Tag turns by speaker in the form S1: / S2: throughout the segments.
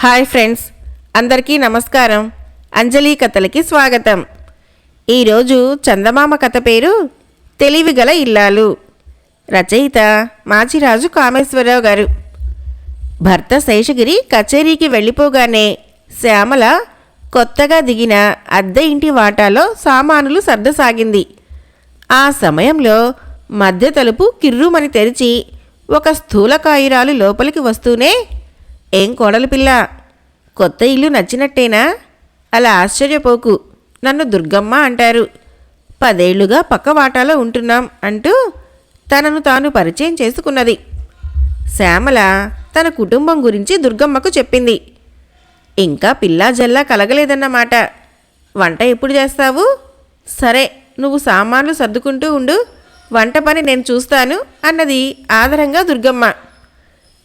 S1: Hi friends అందరికీ నమస్కారం. అంజలి కథలకి స్వాగతం. ఈరోజు చందమామ కథ పేరు తెలివిగల ఇల్లాలు. రచయిత మాచిరాజు కామేశ్వరరావు గారు. భర్త శేషగిరి కచేరీకి వెళ్ళిపోగానే శ్యామల కొత్తగా దిగిన అద్దె ఇంటి వాటాలో సామానులు సర్దసాగింది. ఆ సమయంలో మధ్య తలుపు కిర్రుమని తెరిచి ఒక స్థూలకాయురాలు లోపలికి వస్తూనే ఏం కోడలు పిల్ల? కొత్త ఇల్లు నచ్చినట్టేనా? అలా ఆశ్చర్యపోకు. నన్ను దుర్గమ్మ అంటారు. పదేళ్ళుగా పక్క వాటాలో ఉంటున్నాం అంటూ తనను తాను పరిచయం చేసుకున్నది. శ్యామల తన కుటుంబం గురించి దుర్గమ్మకు చెప్పింది. ఇంకా పిల్లా జల్లా కలగలేదన్నమాట. వంట ఎప్పుడు చేస్తావు? సరే నువ్వు సామాన్లు సర్దుకుంటూ ఉండు. వంట పని నేను చూస్తాను అన్నది ఆదరంగా దుర్గమ్మ.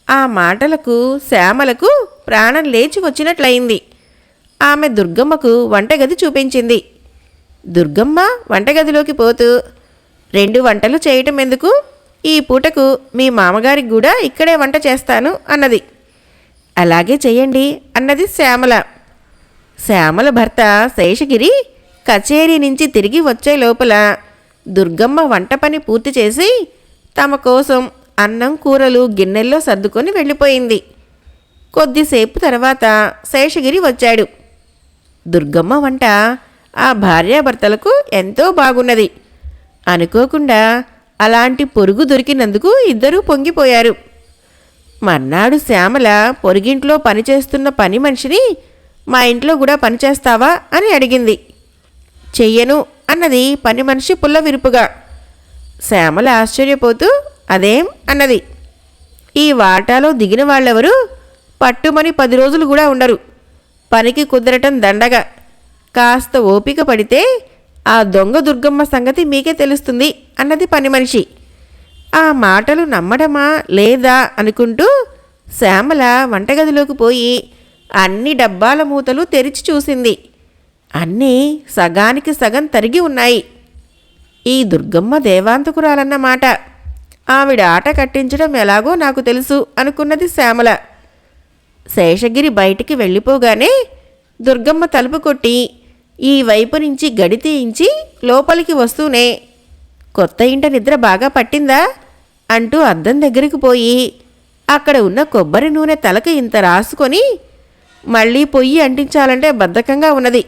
S1: ఆ మాటలకు శ్యామలకు ప్రాణం లేచి వచ్చినట్లయింది. ఆమె దుర్గమ్మకు వంటగది చూపించింది. దుర్గమ్మ వంటగదిలోకి పోతూ రెండు వంటలు చేయటం ఎందుకు ఈ పూటకు మీ మామగారికి కూడా ఇక్కడే వంట చేస్తాను అన్నది. అలాగే చేయండి అన్నది శ్యామల. శ్యామల భర్త శేషగిరి కచేరీ నుంచి తిరిగి వచ్చే లోపల దుర్గమ్మ వంట పని పూర్తి చేసి తమ కోసం అన్నం కూరలు గిన్నెల్లో సర్దుకొని వెళ్ళిపోయింది. కొద్దిసేపు తర్వాత శేషగిరి వచ్చాడు. దుర్గమ్మ వంట ఆ భార్యాభర్తలకు ఎంతో బాగున్నది. అనుకోకుండా అలాంటి పొరుగు దొరికినందుకు ఇద్దరూ పొంగిపోయారు. మర్నాడు శ్యామల పొరుగింట్లో పనిచేస్తున్న పని మనిషిని మా ఇంట్లో కూడా పనిచేస్తావా అని అడిగింది. చెయ్యను అన్నది పని మనిషి పుల్ల విరుపుగా. శ్యామల ఆశ్చర్యపోతూ అదేం అన్నది. ఈ వాటాలో దిగిన వాళ్ళెవరు? పట్టుమని పది రోజులు కూడా ఉండరు. పనికి కుదరటం దండగా. కాస్త ఓపిక పడితే ఆ దొంగ దుర్గమ్మ సంగతి మీకే తెలుస్తుంది అన్నది పని మనిషి. ఆ మాటలు నమ్మడమా లేదా అనుకుంటూ శ్యామల వంటగదిలోకి పోయి అన్ని డబ్బాల మూతలు తెరిచి చూసింది. అన్నీ సగానికి సగం తరిగి ఉన్నాయి. ఈ దుర్గమ్మ దేవాంతకురాలన్నమాట. ఆవిడ ఆట కట్టించడం ఎలాగో నాకు తెలుసు అనుకున్నది శ్యామల. శేషగిరి బయటికి వెళ్ళిపోగానే దుర్గమ్మ తలుపు కొట్టి ఈ వైపు నుంచి గడి తీయించి లోపలికి వస్తూనే కొత్త ఇంట నిద్ర బాగా పట్టిందా? అంటూ అద్దం దగ్గరికి పోయి అక్కడ ఉన్న కొబ్బరి నూనె తలకు ఇంత రాసుకొని మళ్ళీ పొయ్యి అంటించాలంటే బద్ధకంగా ఉన్నది.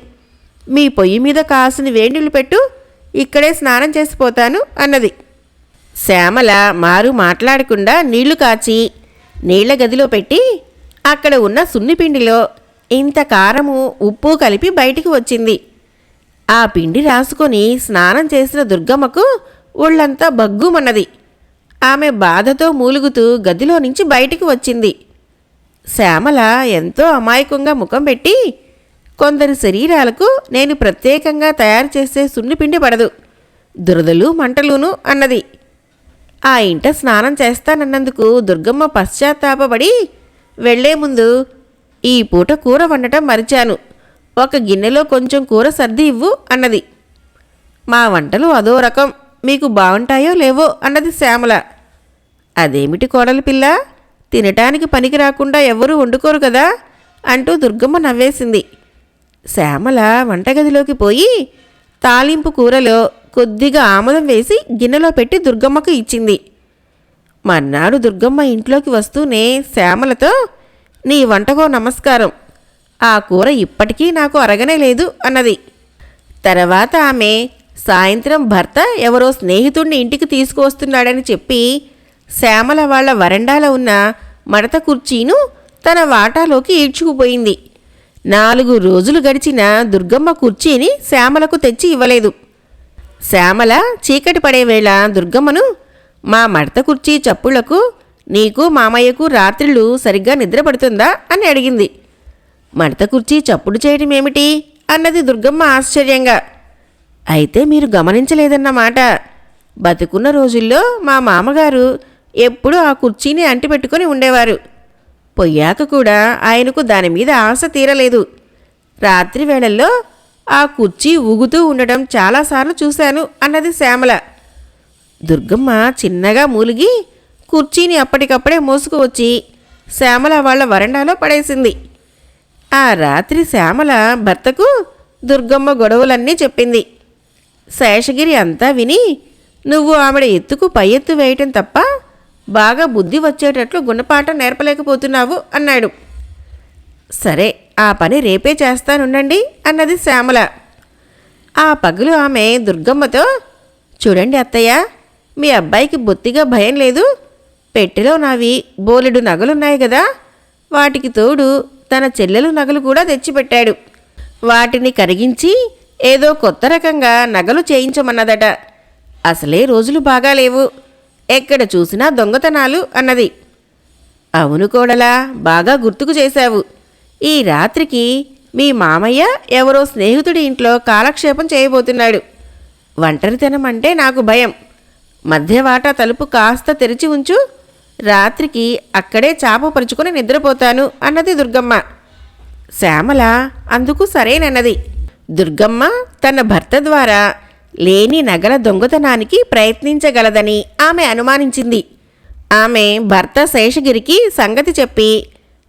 S1: మీ పొయ్యి మీద కాసిన వేణులు పెట్టు ఇక్కడే స్నానం చేసిపోతాను అన్నది. శ్యామల మారు మాట్లాడకుండా నీళ్ళు కాచి నీళ్ళ గదిలో పెట్టి అక్కడ ఉన్న సున్నిపిండిలో ఇంత కారము ఉప్పు కలిపి బయటికి వచ్చింది. ఆ పిండి రాసుకొని స్నానం చేసిన దుర్గమ్మకు ఒళ్ళంతా బగ్గుమన్నది ఆమె బాధతో మూలుగుతూ గదిలో నుంచి బయటికి వచ్చింది. శ్యామల ఎంతో అమాయకంగా ముఖం పెట్టి కొందరి శరీరాలకు నేను ప్రత్యేకంగా తయారు చేసే సున్నిపిండి పడదు దురదలు మంటలును అన్నది. ఆ ఇంట స్నానం చేస్తానన్నందుకు దుర్గమ్మ పశ్చాత్తాపడి వెళ్ళే ముందు ఈ పూట కూర వండటం మరిచాను. ఒక గిన్నెలో కొంచెం కూర సర్ది ఇవ్వు అన్నది. మా వంటలు అదో రకం. మీకు బాగుంటాయో లేవో అన్నది శ్యామల. అదేమిటి కోడలి పిల్ల? తినటానికి పనికి రాకుండా ఎవ్వరూ వండుకోరు కదా? అంటూ దుర్గమ్మ నవ్వేసింది. శ్యామల వంటగదిలోకి పోయి తాలింపు కూరలో కొద్దిగా ఆముదం వేసి గిన్నెలో పెట్టి దుర్గమ్మకు ఇచ్చింది. మర్నాడు దుర్గమ్మ ఇంట్లోకి వస్తూనే శ్యామలతో నీ వంటకో నమస్కారం. ఆ కూర ఇప్పటికీ నాకు అరగనే లేదు అన్నది. తర్వాత ఆమె సాయంత్రం భర్త ఎవరో స్నేహితుడిని ఇంటికి తీసుకువస్తున్నాడని చెప్పి శ్యామల వాళ్ళ వరండాలో ఉన్న మడత కుర్చీను తన వాటాలోకి ఈడ్చుకుపోయింది. నాలుగు రోజులు గడిచిన దుర్గమ్మ కుర్చీని శ్యామలకు తెచ్చి ఇవ్వలేదు. శ్యామల చీకటి పడే వేళ దుర్గమ్మను మా మడత కుర్చీ చప్పుళ్ళకు నీకు మామయ్యకు రాత్రిళ్ళు సరిగ్గా నిద్ర పడుతుందా అని అడిగింది. మడత కుర్చీ చప్పుడు చేయడం ఏమిటి? అన్నది దుర్గమ్మ ఆశ్చర్యంగా. అయితే మీరు గమనించలేదన్నమాట. బతుకున్న రోజుల్లో మా మామగారు ఎప్పుడూ ఆ కుర్చీని అంటిపెట్టుకొని ఉండేవారు. పొయ్యాక కూడా ఆయనకు దాని మీద ఆశ తీరలేదు. రాత్రి వేళల్లో ఆ కుర్చీ ఊగుతూ ఉండడం చాలాసార్లు చూశాను అన్నది శ్యామల. దుర్గమ్మ చిన్నగా మూలిగి కుర్చీని అప్పటికప్పుడే మోసుకువచ్చి శ్యామల వాళ్ళ వరండాలో పడేసింది. ఆ రాత్రి శ్యామల భర్తకు దుర్గమ్మ గొడవలన్నీ చెప్పింది. శేషగిరి అంతా విని నువ్వు ఆవిడ ఎత్తుకు పై ఎత్తు వేయటం తప్ప బాగా బుద్ధి వచ్చేటట్లు గుణపాఠం నేర్పలేకపోతున్నావు అన్నాడు. సరే ఆ పని రేపే చేస్తానుండండి అన్నది శ్యామల. ఆ పగులు ఆమె దుర్గమ్మతో చూడండి అత్తయ్య మీ అబ్బాయికి బొత్తిగా భయం లేదు. పెట్టెలో నావి బోలెడు నగలున్నాయి కదా వాటికి తోడు తన చెల్లెలు నగలు కూడా తెచ్చిపెట్టాడు. వాటిని కరిగించి ఏదో కొత్త రకంగా నగలు చేయించమన్నదట. అసలే రోజులు బాగాలేవు. ఎక్కడ చూసినా దొంగతనాలు అన్నది. అవును కోడలా బాగా గుర్తుకు చేశావు. ఈ రాత్రికి మీ మామయ్య ఎవరో స్నేహితుడి ఇంట్లో కాలక్షేపం చేయబోతున్నాడు. ఒంటరితనం అంటే నాకు భయం. మధ్యవాటా తలుపు కాస్త తెరిచి ఉంచు. రాత్రికి అక్కడే చాపపరుచుకుని నిద్రపోతాను అన్నది దుర్గమ్మ. శ్యామల అందుకు సరేనన్నది. దుర్గమ్మ తన భర్త ద్వారా లేని నగల దొంగతనానికి ప్రయత్నించగలదని ఆమె అనుమానించింది. ఆమె భర్త శేషగిరికి సంగతి చెప్పి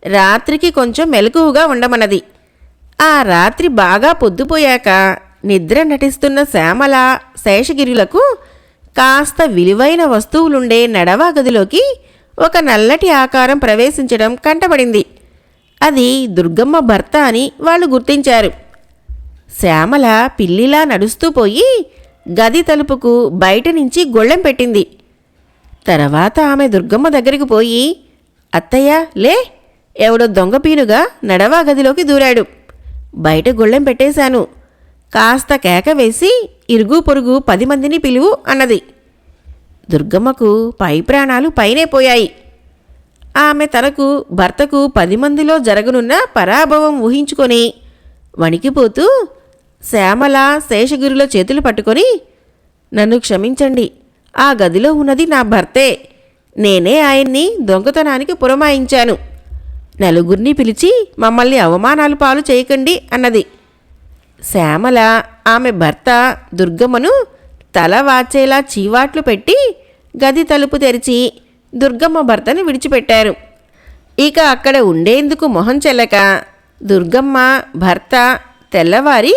S1: రాత్రికి కొంచెం మెలకువగా ఉండమన్నది. ఆ రాత్రి బాగా పొద్దుపోయాక నిద్ర నటిస్తున్న శ్యామల శేషగిరులకు కాస్త విలువైన వస్తువులుండే నడవా గదిలోకి ఒక నల్లటి ఆకారం ప్రవేశించడం కంటపడింది. అది దుర్గమ్మ భర్త అని వాళ్ళు గుర్తించారు. శ్యామల పిల్లిలా నడుస్తూ పోయి గది తలుపుకు బయట నుంచి గొళ్ళెం పెట్టింది. తర్వాత ఆమె దుర్గమ్మ దగ్గరికి పోయి అత్తయ్య లే ఎవడో దొంగపీనుగా నడవా గదిలోకి దూరాడు. బయట గొళ్ళెం పెట్టేశాను. కాస్త కేక వేసి ఇరుగు పొరుగు పది మందిని పిలువు అన్నది. దుర్గమ్మకు పై ప్రాణాలు పైనే పోయాయి. ఆమె తనకు భర్తకు పది మందిలో జరగనున్న పరాభవం ఊహించుకొని వణికిపోతూ శ్యామల శేషగిరిలో చేతులు పట్టుకొని నన్ను క్షమించండి ఆ గదిలో ఉన్నది నా భర్తే. నేనే ఆయన్ని దొంగతనానికి పురమాయించాను. నలుగురిని పిలిచి మమ్మల్ని అవమానాలు పాలు చేయకండి అన్నది. శ్యామల ఆమె భర్త దుర్గమ్మను తల వాచేలా చీవాట్లు పెట్టి గది తలుపు తెరిచి దుర్గమ్మ భర్తను విడిచిపెట్టారు. ఇక అక్కడ ఉండేందుకు మొహం చెల్లక దుర్గమ్మ భర్త తెల్లవారి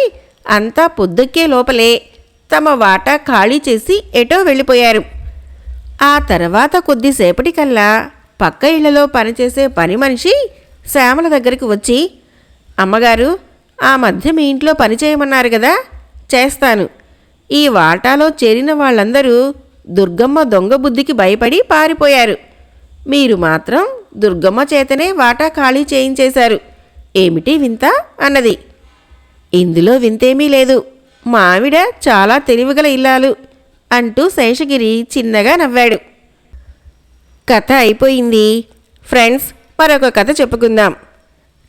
S1: అంతా పొద్దుక్కే లోపలే తమ వాటా ఖాళీ చేసి ఎటో వెళ్ళిపోయారు. ఆ తర్వాత కొద్దిసేపటికల్లా పక్క ఇళ్ళలో పనిచేసే పని మనిషి శ్యామల దగ్గరికి వచ్చి అమ్మగారు ఆ మధ్య మీ ఇంట్లో పని చేయమన్నారు కదా చేస్తాను. ఈ వాటాలో చేరిన వాళ్ళందరూ దుర్గమ్మ దొంగ బుద్ధికి భయపడి పారిపోయారు. మీరు మాత్రం దుర్గమ్మ చేతనే వాటా ఖాళీ చేయించేశారు. ఏమిటి వింత? అన్నది. ఇందులో వింతేమీ లేదు. మావిడ చాలా తెలివిగల ఇల్లాలు అంటూ శేషగిరి చిన్నగా నవ్వాడు. కథ అయిపోయింది. ఫ్రెండ్స్ మరొక కథ చెప్పుకుందాం.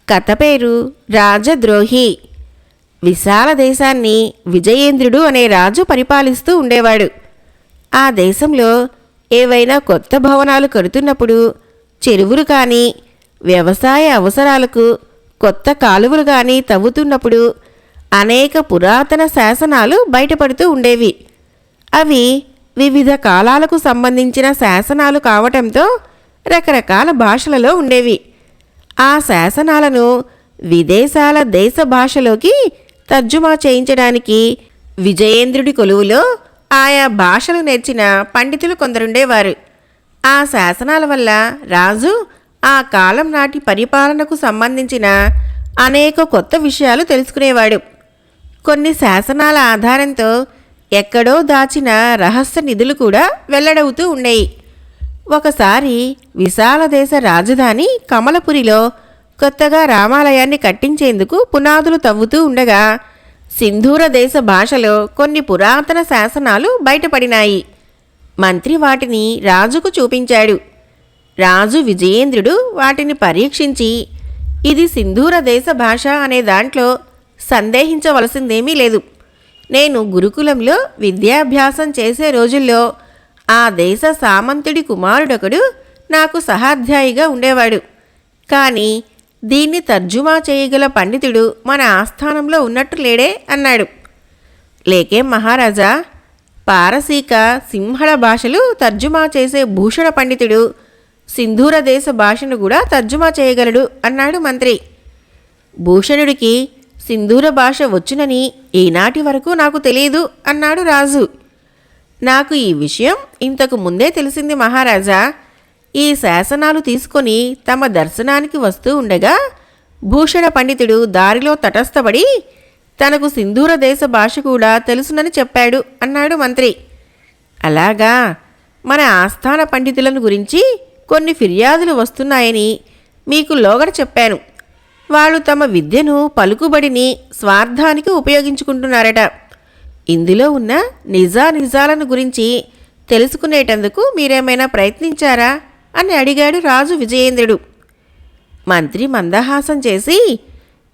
S1: కథ పేరు రాజద్రోహి. విశాల దేశాన్ని విజయేంద్రుడు అనే రాజు పరిపాలిస్తూ ఉండేవాడు. ఆ దేశంలో ఏవైనా కొత్త భవనాలు కడుతున్నప్పుడు చెరువులు కానీ వ్యవసాయ అవసరాలకు కొత్త కాలువలు కానీ తవ్వుతున్నప్పుడు అనేక పురాతన శాసనాలు బయటపడుతూ ఉండేవి. అవి వివిధ కాలాలకు సంబంధించిన శాసనాలు కావటంతో రకరకాల భాషలలో ఉండేవి. ఆ శాసనాలను విదేశాల దేశ భాషలోకి తర్జుమా చేయించడానికి విజయేంద్రుడి కొలువులో ఆయా భాషలు నేర్చిన పండితులు కొందరుండేవారు. ఆ శాసనాల వల్ల రాజు ఆ కాలం నాటి పరిపాలనకు సంబంధించిన అనేక కొత్త విషయాలు తెలుసుకునేవాడు. కొన్ని శాసనాల ఆధారంతో ఎక్కడో దాచిన రహస్య నిధులు కూడా వెల్లడవుతూ ఉండేవి ఒకసారి విశాల దేశ రాజధాని కమలపురిలో కొత్తగా రామాలయాన్ని కట్టించేందుకు పునాదులు తవ్వుతూ ఉండగా సింధూర దేశ భాషలో కొన్ని పురాతన శాసనాలు బయటపడినాయి. మంత్రి వాటిని రాజుకు చూపించాడు. రాజు విజయేంద్రుడు వాటిని పరీక్షించి ఇది సింధూర దేశ భాష అనే దాంట్లో సందేహించవలసిందేమీ లేదు. నేను గురుకులంలో విద్యాభ్యాసం చేసే రోజుల్లో ఆ దేశ సామంతుడి కుమారుడొకడు నాకు సహాధ్యాయిగా ఉండేవాడు. కానీ దీన్ని తర్జుమా చేయగల పండితుడు మన ఆస్థానంలో ఉన్నట్టు లేడే అన్నాడు. లేకే మహారాజా పారసీక సింహళ భాషలు తర్జుమా చేసే భూషణ పండితుడు సింధూర దేశ భాషను కూడా తర్జుమా చేయగలడు అన్నాడు మంత్రి. భూషణుడికి సింధూర భాష వచ్చునని ఈనాటి వరకు నాకు తెలియదు అన్నాడు రాజు. నాకు ఈ విషయం ఇంతకు ముందే తెలిసింది మహారాజా. ఈ శాసనాలు తీసుకొని తమ దర్శనానికి వస్తూ ఉండగా భూషణ పండితుడు దారిలో తటస్థపడి తనకు సింధూర దేశ భాష కూడా తెలుసునని చెప్పాడు అన్నాడు మంత్రి. అలాగా మన ఆస్థాన పండితులను గురించి కొన్ని ఫిర్యాదులు వస్తున్నాయని మీకు లోగడ చెప్పాను. వాళ్ళు తమ విద్యను పలుకుబడిని స్వార్థానికి ఉపయోగించుకుంటున్నారట. ఇందులో ఉన్న నిజా నిజాలను గురించి తెలుసుకునేటందుకు మీరేమైనా ప్రయత్నించారా? అని అడిగాడు రాజు విజయేంద్రుడు. మంత్రి మందహాసం చేసి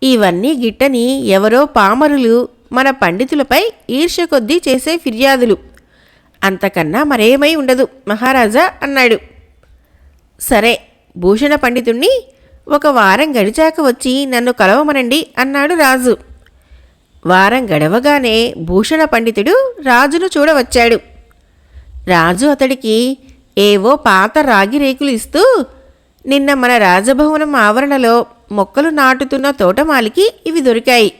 S1: ఇవన్నీ గిట్టని ఎవరో పామరులు మన పండితులపై ఈర్ష్య కొద్దీ చేసే ఫిర్యాదులు. అంతకన్నా మరేమై ఉండదు మహారాజా అన్నాడు. సరే భూషణ పండితుణ్ణి ఒక వారం గడిచాక వచ్చి నన్ను కలవమనండి అన్నాడు రాజు. వారం గడవగానే భూషణ పండితుడు రాజును చూడవచ్చాడు. రాజు అతడికి ఏవో పాత రాగి రేకులు ఇస్తూ నిన్న మన రాజభవనం ఆవరణలో మొక్కలు నాటుతున్న తోటమాలికి ఇవి దొరికాయి.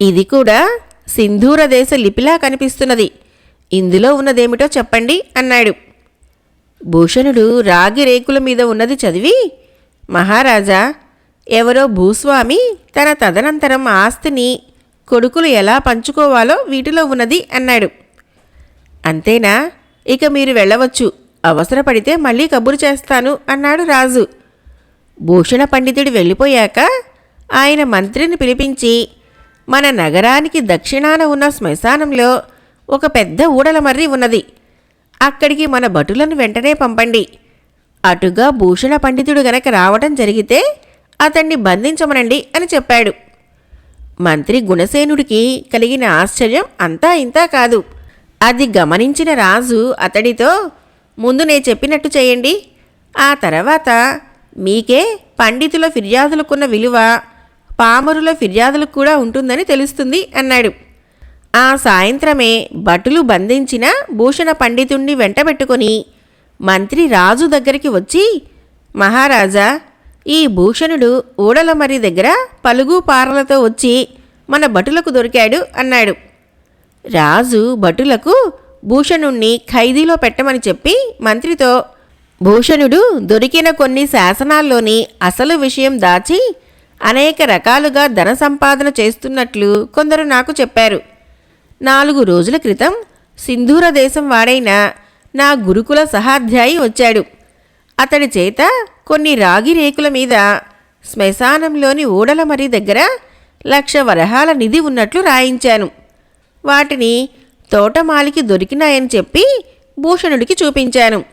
S1: ఇది కూడా సింధూర దేశ లిపిలా కనిపిస్తున్నది. ఇందులో ఉన్నదేమిటో చెప్పండి అన్నాడు. భూషణుడు రాగి రేకుల మీద ఉన్నది చదివి మహారాజా ఎవరో భూస్వామి తన తదనంతరం ఆస్తిని కొడుకులు ఎలా పంచుకోవాలో వీటిలో ఉన్నది అన్నాడు. అంతేనా? ఇక మీరు వెళ్ళవచ్చు. అవసరపడితే మళ్ళీ కబురు చేస్తాను అన్నాడు రాజు. భూషణ పండితుడు వెళ్ళిపోయాక ఆయన మంత్రిని పిలిపించి మన నగరానికి దక్షిణాన ఉన్న శ్మశానంలో ఒక పెద్ద ఊడలమర్రి ఉన్నది. అక్కడికి మన భటులను వెంటనే పంపండి. అటుగా భూషణ పండితుడు గనక రావటం జరిగితే అతన్ని బంధించమనండి అని చెప్పాడు. మంత్రి గుణసేనుడికి కలిగిన ఆశ్చర్యం అంతా ఇంతా కాదు. అది గమనించిన రాజు అతడితో ముందు నే చెప్పినట్టు చేయండి. ఆ తర్వాత మీకే పండితుల ఫిర్యాదులకున్న విలువ పామరుల ఫిర్యాదులకు కూడా ఉంటుందని తెలుస్తుంది అన్నాడు. ఆ సాయంత్రమే భటులు బంధించిన భూషణ పండితుణ్ణి వెంటబెట్టుకొని మంత్రి రాజు దగ్గరికి వచ్చి మహారాజా ఈ భూషణుడు ఊడలమరి దగ్గర పలుగు పారలతో వచ్చి మన భటులకు దొరికాడు అన్నాడు. రాజు భటులకు భూషణుణ్ణి ఖైదీలో పెట్టమని చెప్పి మంత్రితో భూషణుడు దొరికిన కొన్ని శాసనాల్లోని అసలు విషయం దాచి అనేక రకాలుగా ధన సంపాదన చేస్తున్నట్లు కొందరు నాకు చెప్పారు. నాలుగు రోజుల క్రితం సింధూర దేశం వాడైన నా గురుకుల సహాధ్యాయి వచ్చాడు. అతడి చేత కొన్ని రాగి రేకుల మీద శ్మశానంలోని ఊడలమరి దగ్గర లక్ష వరహాల నిధి ఉన్నట్లు రాయించాను. వాటిని తోటమాలికి దొరికినాయని చెప్పి భూషణుడికి చూపించాను.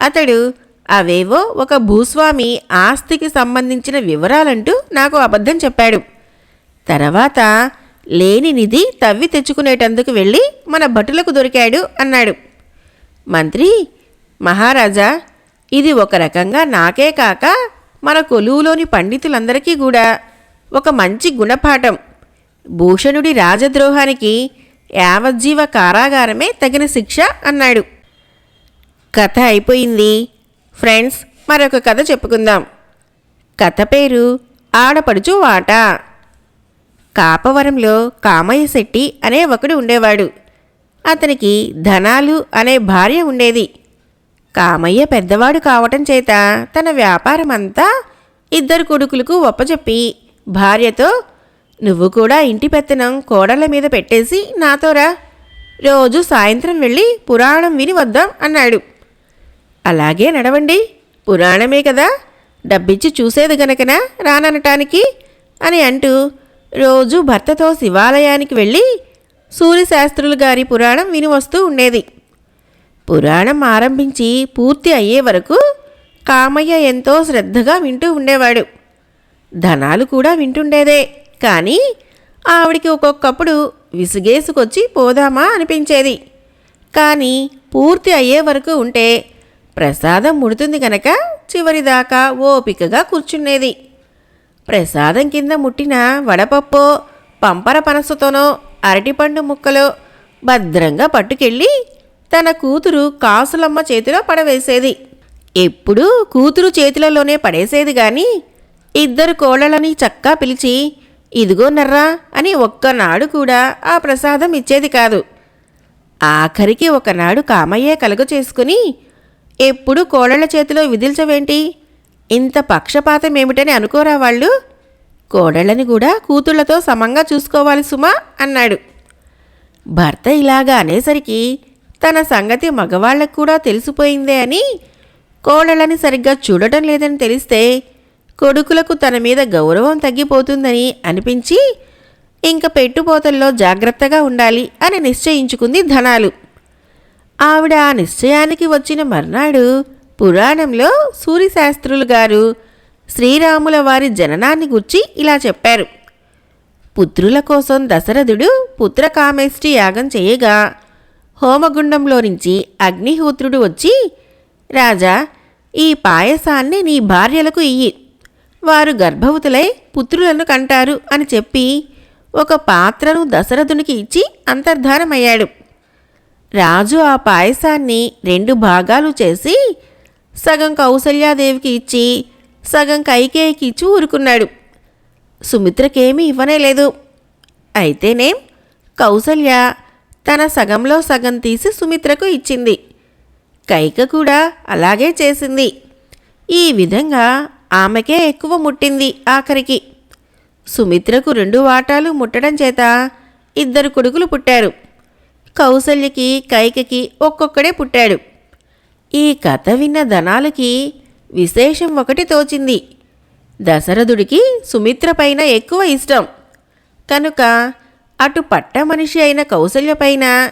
S1: అతడు అవేవో ఒక భూస్వామి ఆస్తికి సంబంధించిన వివరాలంటూ నాకు అబద్ధం చెప్పాడు. తర్వాత లేని నిధి తవ్వి తెచ్చుకునేటందుకు వెళ్ళి మన భటులకు దొరికాడు అన్నాడు. మంత్రి మహారాజా ఇది ఒక రకంగా నాకే కాక మన కొలువులోని పండితులందరికీ కూడా ఒక మంచి గుణపాఠం. భూషణుడి రాజద్రోహానికి యావజ్జీవ కారాగారమే తగిన శిక్ష అన్నాడు. కథ అయిపోయింది. ఫ్రెండ్స్ మరొక కథ చెప్పుకుందాం. కథ పేరు ఆడపడుచు వాట. కాపవరంలో కామయ్య శెట్టి అనే ఒకడు ఉండేవాడు. అతనికి ధనాలు అనే భార్య ఉండేది. కామయ్య పెద్దవాడు కావటం చేత తన వ్యాపారం అంతా ఇద్దరు కొడుకులకు ఒప్పచెప్పి భార్యతో నువ్వు కూడా ఇంటి పెత్తనం కోడళ్ళ మీద పెట్టేసి నాతోరా రోజు సాయంత్రం వెళ్ళి పురాణం విని వద్దాం అన్నాడు. అలాగే నడవండి. పురాణమే కదా. డబ్బిచ్చి చూసేది గనకనా రాననటానికి? అని అంటూ రోజు భర్తతో శివాలయానికి వెళ్ళి సూర్యశాస్త్రులు గారి పురాణం విని వస్తూ ఉండేది. పురాణం ఆరంభించి పూర్తి అయ్యే వరకు కామయ్య ఎంతో శ్రద్ధగా వింటూ ఉండేవాడు. ధనాలు కూడా వింటుండేదే. కానీ ఆవిడికి ఒక్కొక్కప్పుడు విసుగేసుకొచ్చి పోదామా అనిపించేది. కానీ పూర్తి అయ్యే వరకు ఉంటే ప్రసాదం ముడుతుంది గనక చివరిదాకా ఓపికగా కూర్చునేది ప్రసాదం కింద ముట్టిన వడపప్పో పంపర పనసతోనో అరటిపండు ముక్కలో భద్రంగా పట్టుకెళ్ళి తన కూతురు కాసులమ్మ చేతిలో పడవేసేది. ఎప్పుడూ కూతురు చేతిలలోనే పడేసేది గాని ఇద్దరు కోళ్ళని చక్కా పిలిచి ఇదిగో నర్రా అని ఒక్కనాడు కూడా ఆ ప్రసాదం ఇచ్చేది కాదు. ఆఖరికి ఒకనాడు కామయ్యే కలుగ చేసుకుని ఎప్పుడు కోడళ్ళ చేతిలో విదిల్చవేంటి? ఇంత పక్షపాతం ఏమిటని అనుకోరా వాళ్ళు? కోడళ్ళని కూడా కూతుళ్ళతో సమంగా చూసుకోవాలి సుమా అన్నాడు. భర్త ఇలాగా అనేసరికి తన సంగతి మగవాళ్ళకు కూడా తెలిసిపోయిందే అని కోడళ్ళని సరిగ్గా చూడటం లేదని తెలిస్తే కొడుకులకు తన మీద గౌరవం తగ్గిపోతుందని అనిపించి ఇంక పెట్టుపోతల్లో జాగ్రత్తగా ఉండాలి అని నిశ్చయించుకుంది ధనాలు. ఆవిడ ఆ నిశ్చయానికి వచ్చిన మర్నాడు పురాణంలో సూర్యశాస్త్రులు గారు శ్రీరాముల వారి జననాన్ని గుర్చి ఇలా చెప్పారు. పుత్రుల కోసం దశరథుడు పుత్రకామేష్టి యాగం చేయగా హోమగుండంలో నుంచి అగ్నిహోత్రుడు వచ్చి రాజా ఈ పాయసాన్ని నీ భార్యలకు ఇయ్యి. వారు గర్భవతులై పుత్రులను కంటారు అని చెప్పి ఒక పాత్రను దశరథునికి ఇచ్చి అంతర్ధానమయ్యాడు. రాజు ఆ పాయసాన్ని రెండు భాగాలు చేసి సగం కౌసల్యాదేవికి ఇచ్చి సగం కైకేయికి ఇచ్చి ఊరుకున్నాడు. సుమిత్రకేమీ ఇవ్వనే లేదు. అయితేనేం కౌసల్య తన సగంలో సగం తీసి సుమిత్రకు ఇచ్చింది. కైక కూడా అలాగే చేసింది. ఈ విధంగా ఆమెకే ఎక్కువ ముట్టింది ఆఖరికి. సుమిత్రకు రెండు వాటాలు ముట్టడం చేత ఇద్దరు కొడుకులు పుట్టారు. కౌసల్యకి కైకకి ఒక్కొక్కడే పుట్టాడు. ఈ కథ విన్న ధనాలకి విశేషం ఒకటి తోచింది. దశరథుడికి సుమిత్ర పైన ఎక్కువ ఇష్టం. కనుక అటు పట్ట మనిషి అయిన కౌసల్య పైన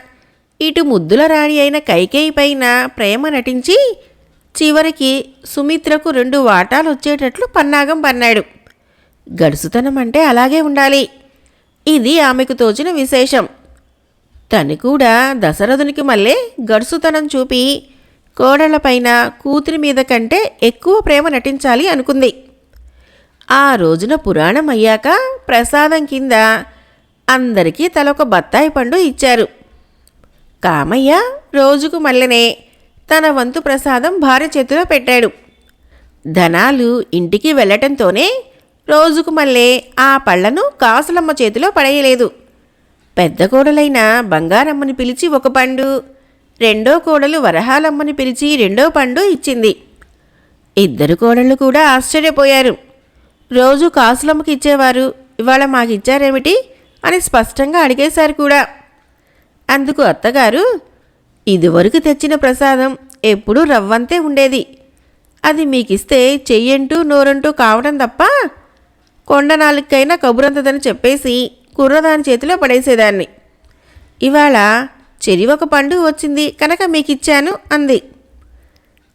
S1: ఇటు ముద్దుల రాణి అయిన కైకేయి పైన ప్రేమ నటించి చివరికి సుమిత్రకు రెండు వాటాలు వచ్చేటట్లు పన్నాగం పన్నాడు. గడుసుతనం అంటే అలాగే ఉండాలి. ఇది ఆమెకు తోచిన విశేషం. తను కూడా దశరథునికి మళ్ళీ గడుసుతనం చూపి కోడళ్ళపైన కూతురి మీద కంటే ఎక్కువ ప్రేమ నటించాలి అనుకుంది. ఆ రోజున పురాణం అయ్యాక ప్రసాదం కింద అందరికీ తలొక బత్తాయి పండు ఇచ్చారు. కామయ్య రోజుకు మల్లెనే తన వంతు ప్రసాదం భార్య చేతిలో పెట్టాడు. ధనాలు ఇంటికి వెళ్ళటంతోనే రోజుకు మళ్ళీ ఆ పళ్ళను కాసులమ్మ చేతిలో పడేయలేదు. పెద్ద కోడలైన బంగారమ్మని పిలిచి ఒక పండు రెండో కోడలు వరహాలమ్మని పిలిచి రెండో పండు ఇచ్చింది. ఇద్దరు కోడళ్ళు కూడా ఆశ్చర్యపోయారు. రోజు కాసులమ్మకి ఇచ్చేవారు ఇవాళ మాకు ఇచ్చారేమిటి అని స్పష్టంగా అడిగేశారు కూడా. అందుకు అత్తగారు ఇదివరకు తెచ్చిన ప్రసాదం ఎప్పుడూ రవ్వంతే ఉండేది. అది మీకిస్తే చెయ్యంటూ నోరంటూ కావడం తప్ప కొండ నాలుకైనా కబురంతదని చెప్పేసి కుర్రదాని చేతిలో పడేసేదాన్ని. ఇవాళ చెరి ఒక పండు వచ్చింది కనుక మీకిచ్చాను అంది.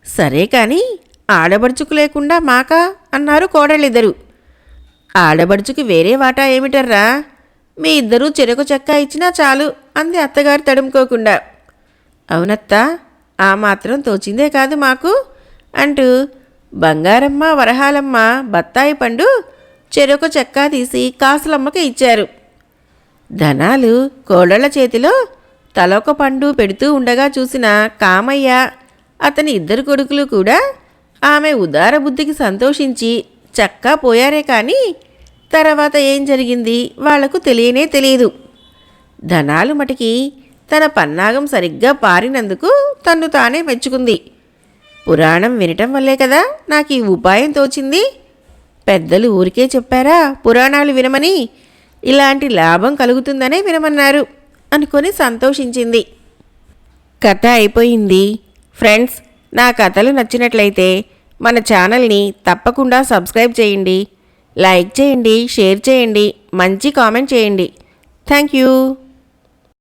S1: సరే కానీ ఆడబడుచుకు లేకుండా మాకా? అన్నారు కోడళ్ళిద్దరూ. ఆడబడుచుకి వేరే వాటా ఏమిటర్రా? మీ ఇద్దరూ చెరకు చెక్క ఇచ్చినా చాలు అంది అత్తగారు తడుముకోకుండా. అవునత్తా ఆ మాత్రం తోచిందే కాదు మాకు అంటూ బంగారమ్మ వరహాలమ్మ బత్తాయి పండు చెరొక చెక్క తీసి కాసులమ్మకి ఇచ్చారు. ధనాలు కోడళ్ళ చేతిలో తలొక పండు పెడుతూ ఉండగా చూసిన కామయ్య అతని ఇద్దరు కొడుకులు కూడా ఆమె ఉదార బుద్ధికి సంతోషించి చక్కా పోయారే కానీ తర్వాత ఏం జరిగింది వాళ్ళకు తెలియనే తెలియదు. ధనాలు మటికి తన పన్నాగం సరిగ్గా పారినందుకు తన్ను తానే మెచ్చుకుంది. పురాణం వినటం వల్లే కదా నాకు ఈ ఉపాయం తోచింది. పెద్దలు ఊరికే చెప్పారా పురాణాలు వినమని? ఇలాంటి లాభం కలుగుతుందనే వినమన్నారు. అనుకొని సంతోషించింది. కథ అయిపోయింది. ఫ్రెండ్స్ నా కథలు నచ్చినట్లయితే మన ఛానల్ని తప్పకుండా సబ్స్క్రైబ్ చేయండి. లైక్ చేయండి షేర్ చేయండి మంచి కామెంట్ చేయండి. Thank you.